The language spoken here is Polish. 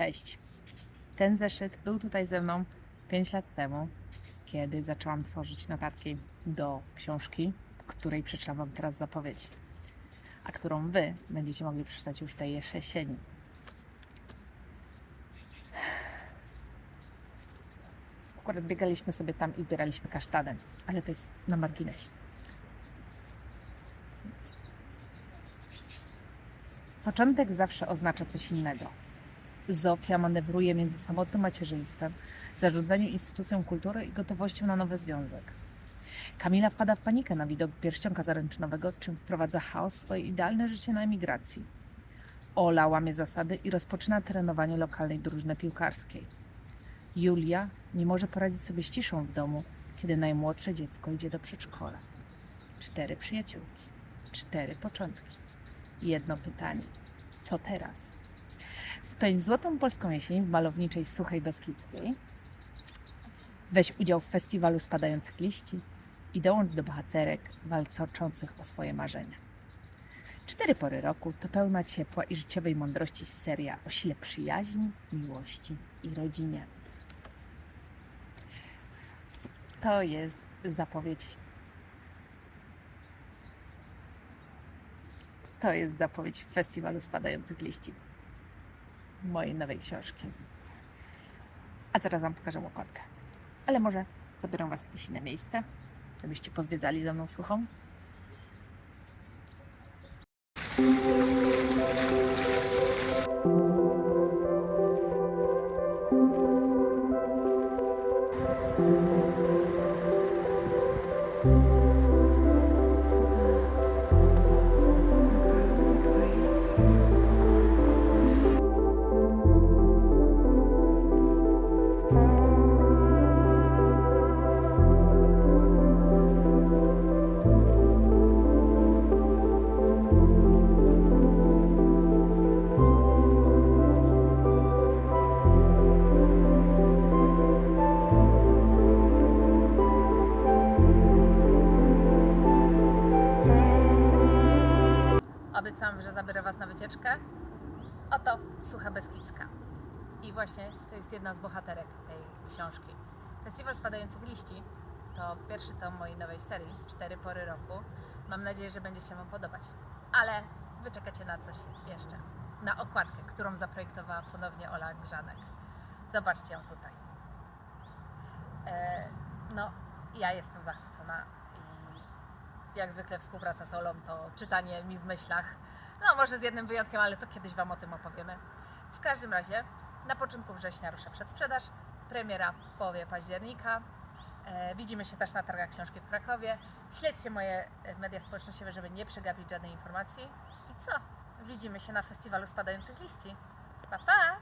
Cześć. Ten zeszyt był tutaj ze mną 5 lat temu, kiedy zaczęłam tworzyć notatki do książki, której przeczytam Wam teraz zapowiedź, a którą Wy będziecie mogli przeczytać już tej jesieni. Akurat biegaliśmy sobie tam i zbieraliśmy kasztanem, ale to jest na marginesie. Początek zawsze oznacza coś innego. Zofia manewruje między samotnym macierzyństwem, zarządzaniem instytucją kultury i gotowością na nowy związek. Kamila wpada w panikę na widok pierścionka zaręczynowego, czym wprowadza chaos w swoje idealne życie na emigracji. Ola łamie zasady i rozpoczyna trenowanie lokalnej drużyny piłkarskiej. Julia nie może poradzić sobie z ciszą w domu, kiedy najmłodsze dziecko idzie do przedszkola. Cztery przyjaciółki, cztery początki. Jedno pytanie. Co teraz? Spędź złotą polską jesień w malowniczej Suchej Beskidzkiej. Weź udział w festiwalu spadających liści i dołącz do bohaterek walczących o swoje marzenia. Cztery pory roku to pełna ciepła i życiowej mądrości seria o sile przyjaźni, miłości i rodzinie. To jest zapowiedź. To jest zapowiedź festiwalu spadających liści mojej nowej książki. A zaraz Wam pokażę okładkę. Ale może zabiorę Was jakieś inne miejsce, żebyście pozwiedzali ze mną suchą. Obiecałam, że zabiorę Was na wycieczkę. Oto Sucha Beskidzka. I właśnie to jest jedna z bohaterek tej książki. Festiwal Spadających Liści to pierwszy tom mojej nowej serii, Cztery Pory Roku. Mam nadzieję, że będzie się Wam podobać. Ale Wy czekacie na coś jeszcze. Na okładkę, którą zaprojektowała ponownie Ola Grzanek. Zobaczcie ją tutaj. E, no, ja jestem zachwycona jak zwykle współpraca z Olą to czytanie mi w myślach. No, może z jednym wyjątkiem, ale to kiedyś Wam o tym opowiemy. W każdym razie, na początku września rusza przedsprzedaż, premiera w połowie października. E, widzimy się też na targach książki w Krakowie. Śledźcie moje e, media społecznościowe, żeby nie przegapić żadnej informacji. I co? Widzimy się na festiwalu spadających liści. Pa, pa!